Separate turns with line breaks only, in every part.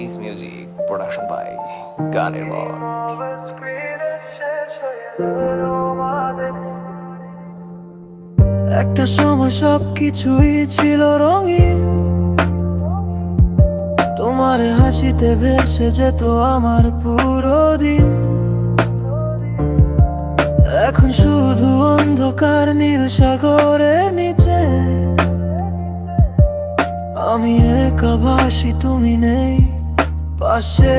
নিজ music production by গানের
একটা সময় সব কিছুই ছিল তোমার হাসিতে ভেসে যেত আমার পুরো দিন। এখন শুধু অন্ধকার, নীল সাগরের নিচে। আমি একা ভাসি তুমি নেই। পাশে।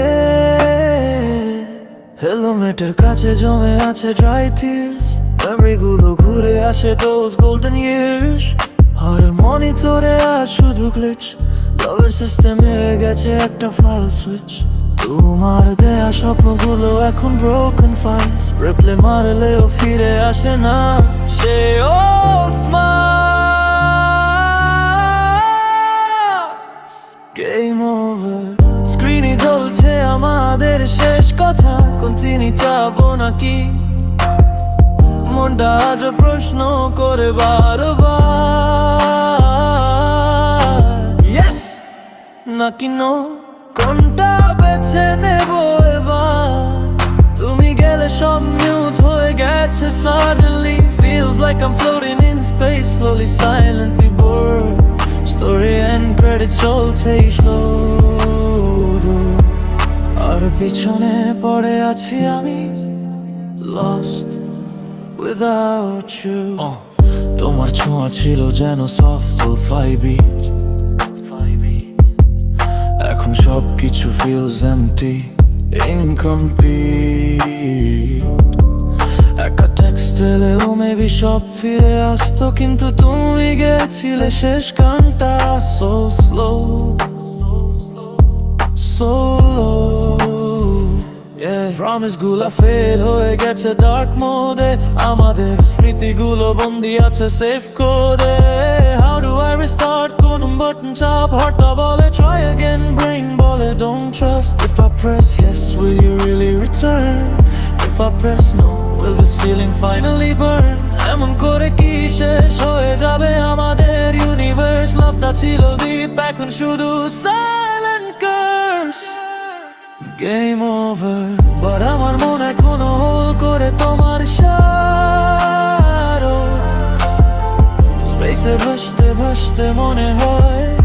হেলমেটের কাছে জমে আছে ড্রাই টিয়ার্স মেমরি গুলো ঘুরে আসে দোজ গোল্ডেন ইয়ার্স আর মনিটরে আজ শুধু গ্লিচ লভার সিস্টেমে গেছে একটা ফাইল সুইচ তোমার দেয়া স্বপ্নগুলো এখন ব্রোকেন ফাইলস রিপ্লে মারলেও ফিরে আসে না। সে ও স্মাইল কন্টিনি চাবো নাকি মনটা আজ প্রশ্ন করে বারবার নাকি নো কোনটা বেছে নেব এবার তুমি গেলে সব মিউট হয়ে গেছে suddenly feels like I'm floating in space slowly silently bored story and credits চলছে slow আর পিছনে পড়ে আছি আমি, lost without you তোমার ছোঁয়া ছিল যেন সফট ফাইবিট এখন সব কিছু ফিলস empty, incomplete একটা টেক্সট এলেও মেবি সব ফিরে আসতো, কিন্তু তুমি গেছিলে শেষ গানটা সো স্লো প্রমিস গুলো ফেল হয়ে গেছে ডার্ক মোডে আমাদের স্মৃতিগুলো বন্দি আছে সেফ কোডে হাউ ডু আই রিস্টার্ট কোন বাটন চাপ হঠাৎ বলে ট্রাই अगेन ব্রেইন বলে don't trust if I press yes will you really return if I press no will this feeling finally burn এমন করে কি শেষ হয়ে যাবে আমাদের ইউনিভার্স লাভটা ছিল ডিপ এখন শুধু silent curse game over but আমার মন এখনও হোল করে তোমার স্পেসে ভাসতে ভাসতে মনে হয়